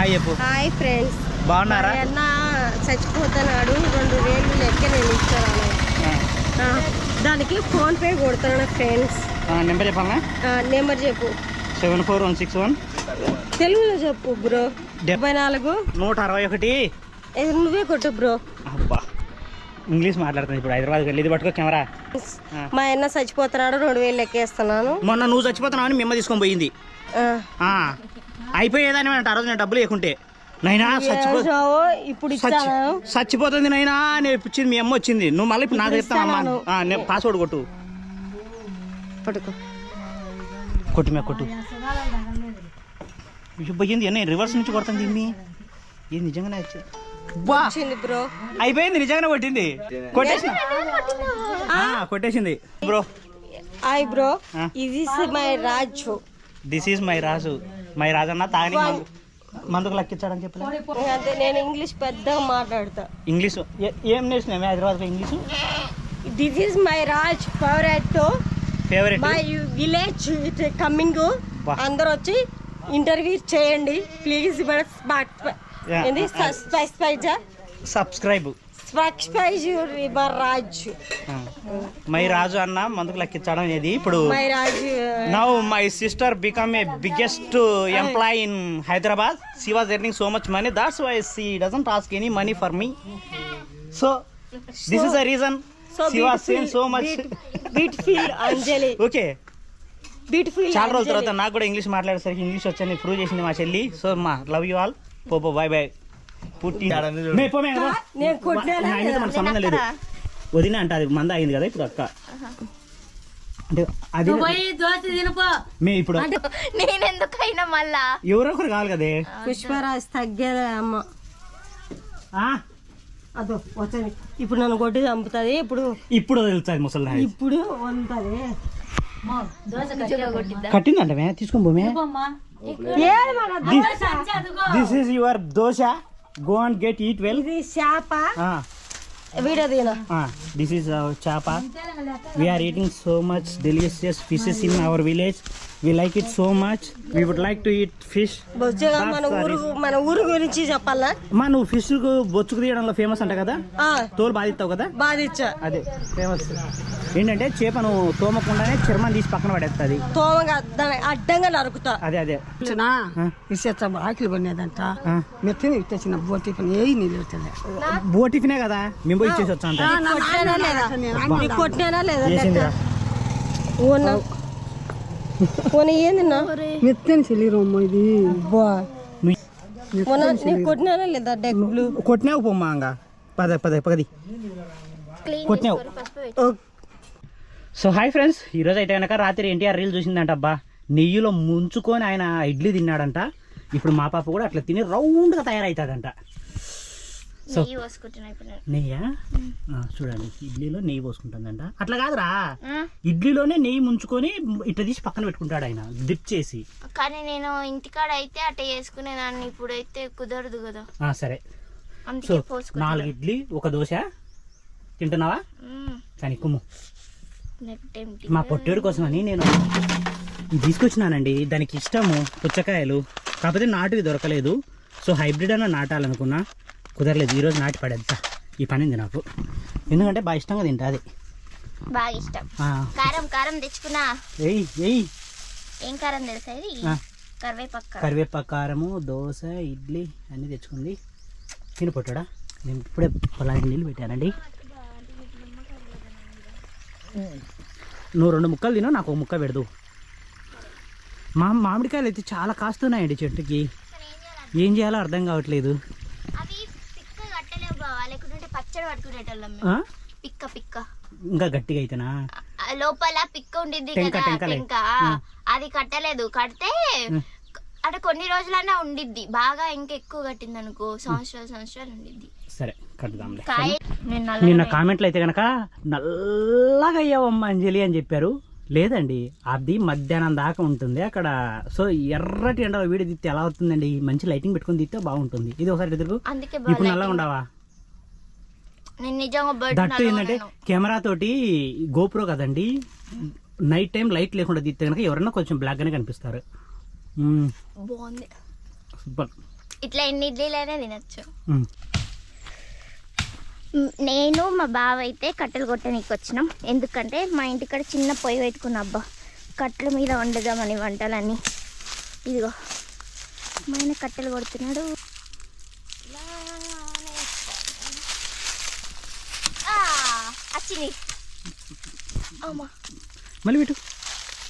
Hi చెప్పు. Hi friends. బాగున్నారా? అన్న చచ్చిపోతున్నాడు. రెండు వేలు లెక్క నేను ఇస్తాను. దానికి ఫోన్ పే కొడుతున్నాను ఫ్రెండ్స్. నెంబర్ చెప్పాలనా? నెంబర్ చెప్పు. Seven four one six one. తెలుగులో చెప్పు బ్రో. డెబ్- డెబ్బై నాలుగు. నూట అరవై ఒకటి. నువ్వే కొట్టు బ్రో. అబ్బా. ఇంగ్లీష్ మాట్లాడుతుంది ఇప్పుడు హైదరాబాద్కి వెళ్ళి. ఇది పట్టుకో కెమెరా. మా అన్న చచ్చిపోతున్నాడు రెండు వేలు లెక్కేస్తున్నాను మొన్న నువ్వు చచ్చిపోతున్నావు అని మిమ్మ తీసుకొని పోయింది. ఆ. ఆ, అయిపోయేదని అంటే. ఆ రోజు నేను డబ్బులు లేకుంటే. నైనా చచ్చిపో ఇప్పుడు చచ్చిపోతుంది నైనా అని వచ్చింది మీ అమ్మ వచ్చింది. నువ్వు మళ్ళీ ఇప్పుడు నాకు చెప్తాను అమ్మా. నేను పాస్వర్డ్ కొట్టు. పట్టుకో. కొట్టు మే కొట్టు. ఇప్పుడు ఏంది? అన్నీ రివర్స్ నుంచి కొడుతుంది ఇన్ని ఇది నిజంగానే వచ్చి- బా! వచ్చింది బ్రో. అయిపోయింది నిజంగానే కొట్టింది. కొట్టేసిన ఆ, కొట్టేసింది. బ్రో. Hi bro. ఇది my Raju. This is my Raju. My Raju అన్న తాగని మందు మందుకు లెక్కించాడని చెప్పలే. అంటే నేను ఇంగ్లీష్ పెద్దగా మాట్లాడతా. ఇంగ్లీష్ ఏ- నేర్చుకున్నామే హైదరాబాద్లో English? This is my Raj favourite favourite my village it coming. అందరూ వచ్చి ఇంటర్వ్యూ చేయండి. ప్లీజ్ మన smart subscribe Raj my Raju అన్న మందుకు లెక్కించడం అనేది ఇప్పుడు my Raj now my sister become a biggest employee in Hyderabad she was earning so much money that's why she doesn't ask any money for me so this is the reason so she was so much beautiful Anjali okay beautiful చాలా రోజుల తర్వాత నాకు కూడా English మాట్లాడేసరికి English వచ్చని. Prove చేసింది మా చెల్లి. సో మా లవ్ యూ ఆల్ పో పో బాయ్ బాయ్ పుట్టి మే, పో, మే, పో. నేను కొట్టినా మా ఆయనతో మనకు సంబంధం లేదు. వదిన అంటే అది మంద అయింది కదా ఇప్పుడు అక్క. అంటే అది మే ఇప్పుడు నేనెందుకైనా మళ్ళా? ఎవరో ఒకరు కావాలి కదే. పుష్పరాజ్ తగ్గేదే అమ్మ. ఆ, అదో వచ్చింది. ఇప్పుడు నన్ను కొట్టి చంపుతుంది ఇప్పుడు ఇప్పుడు తెలుస్తుంది ముసలి ఇప్పుడు వంతది. కట్టిందంట మే తీసుకొని పోమే మన this is your dosa. go and get eat well ఇది చేప video తీన this is chepa we are eating so much delicious fishes in our village We like it so much we would like to eat fish మన ఊరు మన ఊరు గురించి చెప్పాలా? మా నువ్వు ఫిష్ బొచ్చుకు తీయడంలో ఫేమస్ అంట కదా? ఆ, తోలు బాధిస్తావు కదా? బాధించా అదే ఫేమస్ ఏంటంటే చేపను తోమకుండానే చర్మం తీసి పక్కన పడేస్తుంది తోమగా అడ్డంగా నరుకుతా. అదే అదే. ఇసేచ్చ ఆకలి పడినదంట. మెత్తని ఇచ్చేసిన బోటి పని ఏ నిలుస్తుంది బో టిఫినే కదా? మేము పోయి ఇచ్చేసి వచ్చా అంట కొట్టినా లేదా? ఓన ఏందిన్నా? మెత్తని చెల్లిరమ్మ ఇది. బా. నువ్వు మొన్న నీకు కొట్టినా లేదా డెగ్లు కొట్టినావు పొమ్మా అంగా పద పద పది కొట్టినావు. సో హాయ్ ఫ్రెండ్స్ ఈరోజు అయితే కనుక రాత్రి ఎన్టీఆర్ రీల్ చూసిందంట అబ్బా. నెయ్యిలో ముంచుకొని ఆయన ఇడ్లీ తిన్నాడంట. ఇప్పుడు మా పాప కూడా అట్లా తిని రౌండ్గా తయారవుతుందంట సో నెయ్యి? ఇప్పుడు చూడండి ఇడ్లీలో నెయ్యి పోసుకుంటుందంట. అట్లా కాదురా? ఇడ్లీలోనే నెయ్యి ముంచుకొని ఇట్లా తీసి పక్కన పెట్టుకుంటాడు ఆయన డిప్ చేసి. కానీ నేను ఇంటికాడ అయితే అట్ట చేసుకునేదాన్ని ఇప్పుడైతే కుదరదు కదా. సరే. సో నాలుగు ఇడ్లీ ఒక దోశ. తింటున్నావా. కానీ కుమ్ము. మా పొట్టేడు కోసమని నేను తీసుకొచ్చినానండి. దానికి ఇష్టము పుచ్చకాయలు. కాకపోతే నాటువి దొరకలేదు. సో హైబ్రిడ్ అన్న నాటాలనుకున్నా. కుదరలేదు. ఈరోజు నాటి పడేద్దా ఈ పనింది నాకు. ఎందుకంటే బాగా ఇష్టంగా తింటా అది. బాగా ఇష్టం. కారం కారం తెచ్చుకున్నా. ఏయ్ ఏయ్. ఏం కారం తెలుసా ఇది. కరివేపాకు కారం. కరివేపాకు కారము దోశ ఇడ్లీ అన్నీ తెచ్చుకుంది. తిని పొట్టాడా. నేను ఇప్పుడే పొలానికి నీళ్ళు పెట్టానండి. నువ్వు రెండు ముక్కలు తిను నాకు ఒక ముక్క పెడదు. మా మామిడికాయలు అయితే చాలా కాస్తున్నాయండి చెట్టుకి. ఏం చేయాలో అర్థం కావట్లేదు అవి పిక్క కట్టలేవు బావా లేకుంటే పచ్చడి పట్టుకునేటోళ్ళం ఆ? మేము పిక్క పిక్క. ఇంకా గట్టిగా అయితేనా? ఆ లోపల పిక్క ఉండిద్ది టెంక, కదా టెంకలే. టెంక. ఆ. అది కట్టలేదు. కడితే. అంటే కొన్ని రోజులన్నా ఉండిద్ది. బాగా ఇంకా ఎక్కువ కట్టింది అనుకో సంవత్సరాలు సంవత్సరాలు ఉండిద్ది. సరే కట్టుదాంలే కాయ నేను నిన్న కామెంట్లు అయితే కనుక నల్లగా అయ్యావమ్మ అంజలి అని చెప్పారు. లేదండి అది మధ్యాహ్నం దాకా ఉంటుంది. అక్కడ సో ఎర్రటి ఎండలో వీడియో తీస్తే ఎలా అవుతుందండి మంచి లైటింగ్ పెట్టుకొని తీస్తే బాగుంటుంది. ఇది ఒకసారి ఎదురు. అందుకే ఇప్పుడు బాగా నల్లగా ఉండవా? నేను నిజంగా బర్డ్ దట్టు ఏంటంటే కెమెరా తోటి గోప్రో కదండి నైట్ టైం లైట్ లేకుండా తీస్తే కనుక ఎవరన్నా కొంచెం బ్లాక్ గానే కనిపిస్తారు. మ్మ్. బాగుంది. సూపర్. ఇట్లా ఎన్ని ఇడ్లీలైనా తినచ్చు. నేను మా బావ అయితే కట్టెలు కొట్టడానికి వచ్చినాం. ఎందుకంటే మా ఇంటికాడ చిన్న పొయ్యి పెట్టుకున్న అబ్బా. కట్టెల మీద వండుదామని వంటలన్నీ. ఇదిగో. మా ఆయన కట్టెలు కొడుతున్నాడు ఆ, వచ్చింది. అమ్మా. మళ్ళీ పెట్టు.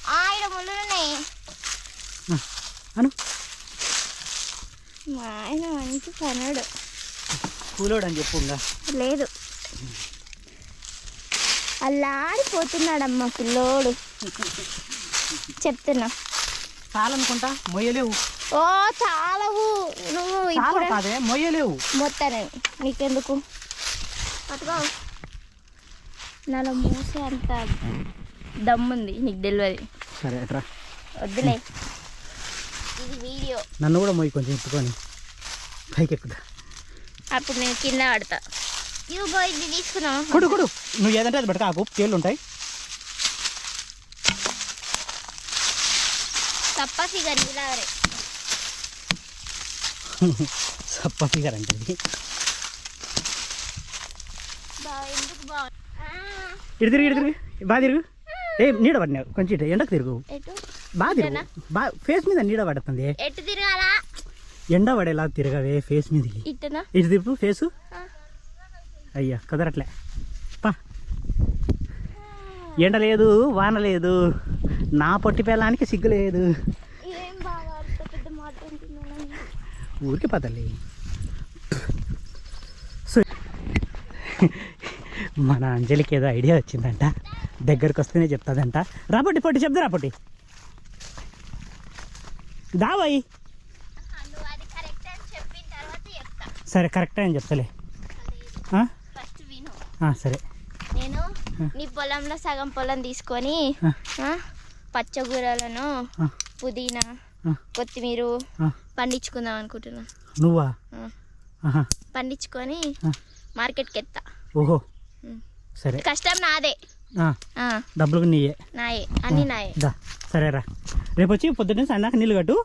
ఆయన ముళ్ళున్నాయి ఆ, అను. మా ఆయన మంచి పనుడు. కూలోడు అని చెప్పు లేదు. అల్లాడిపోతున్నాడమ్మా పిల్లోడు. చెప్తున్నా. చాలనుకుంటా? మొయ్యలేవు. ఓ చాలవు. నువ్వు ఇప్పుడు కాదే మొయ్యలేవు. మొత్తానే నీకెందుకు? పట్టుకో. నాలో మూసే అంత దమ్ముంది. నీకు తెలియదు సరే అట్రా వద్దులే. ఇది వీడియో. నన్ను కూడా మొయ్యి కొంచెం ఎత్తుకొని. పైకి ఎక్కుదా? అప్పుడు నేను కింద పడతా. ఇదిగో ఇది తీసుకున్నావు కొడు కొడు. నువ్వు ఏదంటే అది పెడతా ఆకు తేళ్ళు ఉంటాయి. తప్ప ఫిగర్ ఇలాగరే సప్ప ఫిగర్ అంటే ఎందుకు బావ ఇటు తిరిగి ఇటు తిరిగి. బాగా తిరుగు. ఏ నీడ పడినావు. కొంచెం ఇటు ఎండకు తిరుగు. బాగా తిరుగు. బా ఫేస్ మీద నీడ పడుతుంది. ఎండ పడేలా తిరగవే ఫేస్ మీదకి ఇటునా? ఇటు తిరుపు ఫేసు. అయ్యా కుదరట్లే. పా. ఎండ లేదు వాన లేదు. నా పొట్టి పిల్లానికి సిగ్గు లేదు. ఊరికి పదలే సో మన అంజలికి ఏదో ఐడియా వచ్చిందంట. దగ్గరకు వస్తేనే చెప్తాదంట. రాపొట్టి పొట్టి చెప్తా రాపొట్టి. దావాయి. సరే కరెక్టే అని చెప్తలే. సరే. నేను నీ పొలంలో సగం పొలం తీసుకొని పచ్చగూరలను పుదీనా కొత్తిమీర. పండించుకుందాం అనుకుంటున్నా. నువ్వా? పండించుకొని. మార్కెట్కి ఎత్తా ఓహో. సరే. కష్టం నాదే. డబ్బులకు నీయే. నాయే. అన్ని నాయే. దా. సరేరా. రేపు వచ్చి పొద్దున్నే సన్నాక నీళ్ళు కట్టు.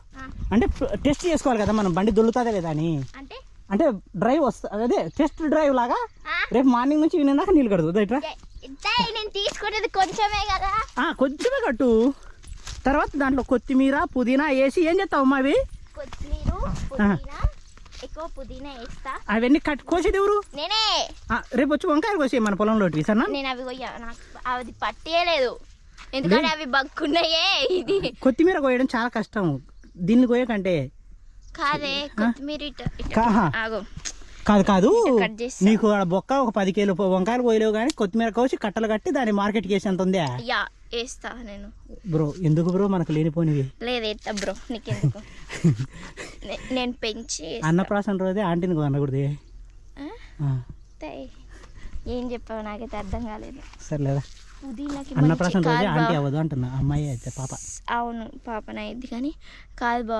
అంటే టెస్ట్ చేసుకోవాలి కదా మనం. బండి దొల్లుతుందా లేదా అని. అంటే? అంటే డ్రైవ్ వస్తా అదే టెస్ట్ డ్రైవ్ లాగా రేపు మార్నింగ్ నుంచి ఈవినింగ్ దాకా నీళ్ళు కడుతుంది ఇదే నేను తీసుకునేది కొంచెమే కదా. ఆ, కొంచెమే కట్టు. తర్వాత దాంట్లో కొత్తిమీర పుదీనా వేసి ఏం చేస్తావు అమ్మా అవి ఎక్కువ పుదీనా వేస్తా. అవన్నీ కట్ కోసేది ఎవరు? నేనే. రేపు వచ్చి వంకాయలు కోసి మన పొలంలో సరేనా నేను అవి కొయ్యా నాకు అది పట్టేయలేదు. ఎందుకంటే అవి బక్కున్నాయే ఇది. కొత్తిమీర కోయడం చాలా కష్టం. దీన్ని కోయకంటే. కాదే కొత్తిమీర. ఆగు. కాదు కాదు. నీకు బొక్క ఒక పది కేలు వంకాయలు కోయలేవు కానీ కొత్తిమీర కోసి కట్టలు కట్టి దాన్ని మార్కెట్కి ఎంత ఉందా? వేస్తా నేను. బ్రో ఎందుకు బ్రో మనకు లేనిపోనివి? లేదు ఎత్తా బ్రో నీకెందుకు? నేను పెంచి. అన్నప్రాసన రోజే ఆంటీని అనకూడదు. ఏం చెప్పావు నాకైతే అర్థం కాలేదు. సర్లేదా అన్నప్రాసన రోజే ఆంటీ. అవ్వదు అంటున్నా అమ్మాయి అయితే పాప. అవును పాపన అయింది కానీ కాదు బా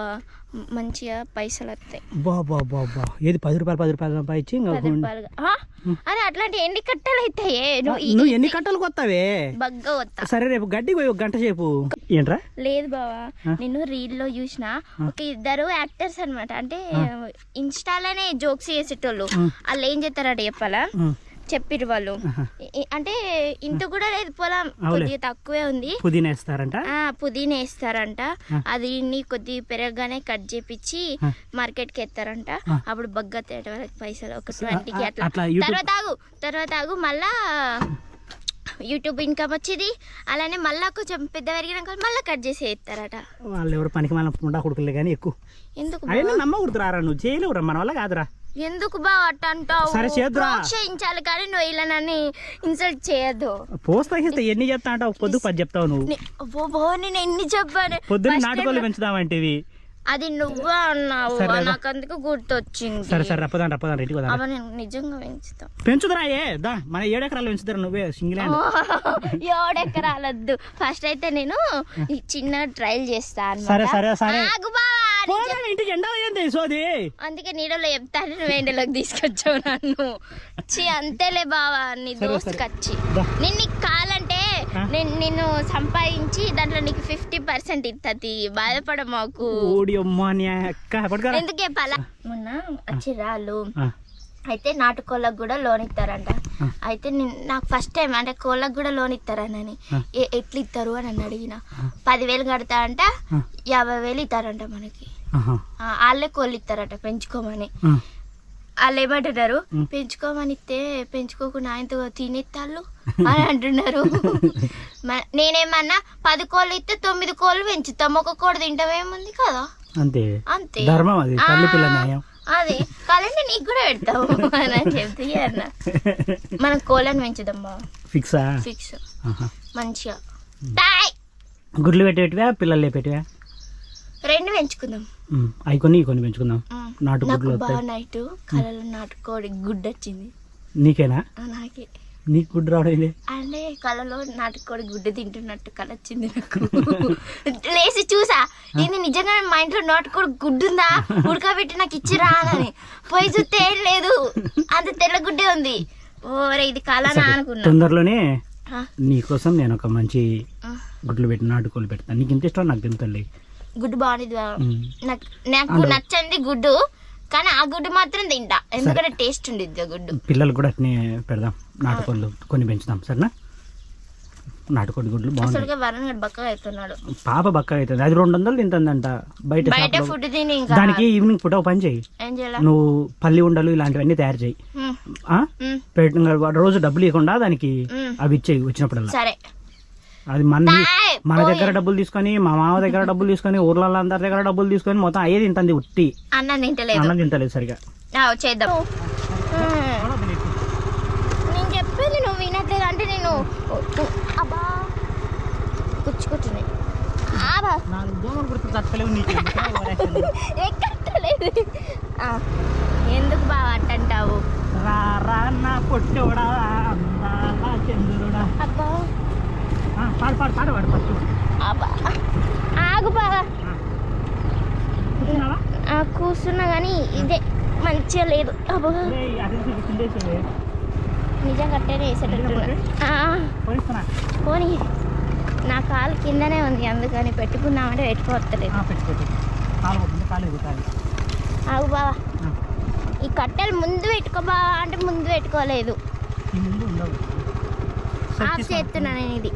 మంచిగా పైసలు వస్తాయి బా బా బా బా. ఏది పది రూపాయలు పది రూపాయలు సంపాదించి ఆ? అరే అట్లాంటి ఎన్ని కట్టలు అవుతాయే నువ్వు ఎన్ని కట్టలు కొత్తావే? బగ్గా వస్తా సరే రేపు గడ్డికి పోయి ఒక గంట సేపు. ఏంట్రా? లేదు బావా. నేను రీల్లో చూసిన ఒక ఇద్దరు యాక్టర్స్ అన్నమాట. అంటే ఇన్స్టాలోనే జోక్స్ చేసేటోళ్ళు. వాళ్ళు ఏం చేస్తారట చెప్పాలా. చెప్పిరు వాళ్ళు. అంటే ఇంత కూడా లేదు పొలం. కొద్దిగా తక్కువే ఉంది. పుదీనా వేస్తారంట? పుదీనా వేస్తారంట. అది నీ కొద్ది పెరగగానే కట్ చేపించి మార్కెట్కి ఎత్తారంట. అప్పుడు బగ్గ తేట వరకు పైసలు ఒక ట్వంటీకి అట్లా. తర్వాత ఆగు తర్వాత ఆగు మళ్ళా యూట్యూబ్ ఇన్కమ్ వచ్చేది. అలానే మళ్ళా కొంచెం పెద్ద పెరిగినాక మళ్ళీ కట్ చేసి ఎత్తారట. వాళ్ళు ఎవరు పనికి కొడుకులే కానీ ఎక్కువ. ఎందుకు నమ్మకూడదు రారా నువ్వు. చేయలేవురా మన వల్ల కాదురా. ఎందుకు బా అట్ట అంటావు సరే, చేద్దురా. ప్రోత్సహించాలి కానీ నువ్వు ఇలా నన్ను ఇన్సల్ట్ చేయొద్దు. పోస్తా గిస్తా ఎన్ని చెప్తా అంటావు? పొద్దు పది చెప్తావు నువ్వు. నేను ఎన్ని చెప్పాను? పొద్దున్న time పెంచుదామంటివి అది నువ్వే అన్నావు. నాకు అందుకు గుర్తొచ్చింది. సరే సరే రప్పదాం రప్పదాం పోదాం అవ నేను నిజంగా పెంచుతా పెంచుదురా ఏ దా మన ఏడెకరాలు పెంచుతారా నువ్వే సింగిల్ ఏడెకరాలొద్దు ఫస్ట్ అయితే నేను ఈ చిన్న ట్రయల్ చేస్తా అన్నమాట. సరే, సరే, సరే. ఆగు బావా, నీ పోరా, ఇంటికి ఎండ ఏంది సోది అందుకే నీడలో చెప్తాను నువ్వు ఎండలోకి తీసుకొచ్చావు నన్ను. చి అంతేలే బావా నీ సరే, దోస్తు సరే. కచ్చి. దా. నేను నీకు కావాలంటే ఆ? నేను నేను సంపాదించి దాంట్లో నీకు ఫిఫ్టీ పర్సెంట్ ఇస్తుంది బాధపడ మాకు. ఎందుకు చెప్పాలా మొన్న వచ్చిరాళ్ళు ఆ, అయితే నాటుకోళ్ళకు కూడా లోన్ ఇస్తారంట. అయితే నేను- నాకు ఫస్ట్ టైం అంటే కోళ్ళకు కూడా లోన్ ఇస్తారనని. ఎట్లా ఇస్తారు అని నన్ను అడిగిన. పదివేలు కడతా అంట. యాభై వేలు ఇస్తారంట మనకి. వాళ్ళే కోళ్ళు ఇస్తారట పెంచుకోమని వాళ్ళు ఏమంటున్నారు. పెంచుకోమని ఇస్తే పెంచుకోకుండా ఆయనతో తినేస్తాళ్ళు అని అంటున్నారు. నేనేమన్నా పది కోళ్ళు ఇస్తే తొమ్మిది కోళ్ళు పెంచుతాం. ఒక కోడి తింటామేముంది కదా? అంతే. అంతే. ధర్మం అది అదే. కాదంటే నీకు కూడా పెడతావు అని చెప్తే అన్న. మనం కోళ్ళని పెంచుదాం బావ. ఫిక్సా? ఫిక్స్. మంచిగా. గుడ్లు పెట్టేటివా పిల్లలు లేపేటివా? రెండు పెంచుకుందాం. అవి కొన్ని కొన్ని పెంచుకుందాం. ఉం. నాటు నాకు గుడ్లు బాగా నైట్ కళలో నాటుకోడి గుడ్డు వచ్చింది నీకేనా నాకే. నీకు గుడ్డు రావడం అంటే కళలో నాటుకోడి గుడ్డు తింటున్నట్టు కళ వచ్చింది నాకు. లేచి చూసా. ఇది నిజంగా మా ఇంట్లో నాటుకోడి గుడ్డు ఉందా ఉడకబెట్టి నాకు ఇచ్చిరా అని. పోయి చూస్తే ఏం లేదు. అంత తెల్ల గుడ్డే ఉంది. ఓరే ఇది కళనా అనుకున్నా. తొందరలోనే నీకోసం నేను ఒక మంచి. గుడ్లు పెట్టి నాటుకోలు పెడతాను నీకు ఇంత ఇష్టం నాకు తింటండి గుడ్డు బాగుంది. నాకు నచ్చంది గుడ్డు కానీ ఆ గుడ్డు మాత్రం తింటా. ఎందుకంటే టేస్ట్ ఉండిద్ది గుడ్డు. పిల్లలు కూడా అట్నే పెడదాం. నాటుకోళ్ళు కొన్ని పెంచుదాం సరేనా? నాటుకోడి గుడ్లు బాగుంటాయి. బక్కగా అవుతున్నాడు పాప బక్క అవుతుంది అది రెండు వందలు తింటుందంట బయట బయట. ఫుడ్ తిని దానికి ఈవినింగ్ పూట పని చేయి. ఏం చేయాల? నువ్వు పల్లి ఉండలు ఇలాంటివన్నీ తయారు చేయి. పెట్టిన రోజు డబ్బులు ఇవ్వకుండా దానికి. అవి ఇచ్చేయి వచ్చినప్పుడల్లా. సరే. అది మన. మన దగ్గర డబ్బులు తీసుకొని మా మామ దగ్గర డబ్బులు తీసుకొని ఊర్లలో అందరి దగ్గర డబ్బులు తీసుకొని మొత్తం అయ్యేది ఇంతంది ఉట్టి. అన్నం తింటలేదు. అన్నం తింటలేదు సరిగా. చేద్దాం. నేను చెప్పేది నువ్వు వినట్లేదు. అంటే నేను అబ్బా కూర్చుకుంటున్నాయి ఎందుకు బాగా అంటావు రా రా నా పొట్టోడా అబ్బా. ఆ, పాడు పాడు పాడు పాడు ఫస్ట్ అబ్బా. ఆగు బాగా కూర్చున్నా కానీ ఇదే మంచిగా లేదు. నిజంగా కట్టేనే వేసేటట్టున్నా పోనీ. నా కాలు కిందనే ఉంది అందుకని పెట్టుకుందామంటే పెట్టుకోవట్లేదు. ఆగు బావా. ఈ కట్టెలు ముందు పెట్టుకో బావా అంటే ముందు పెట్టుకోలేదు. ఆఫ్ చేస్తున్నా నేను ఇది.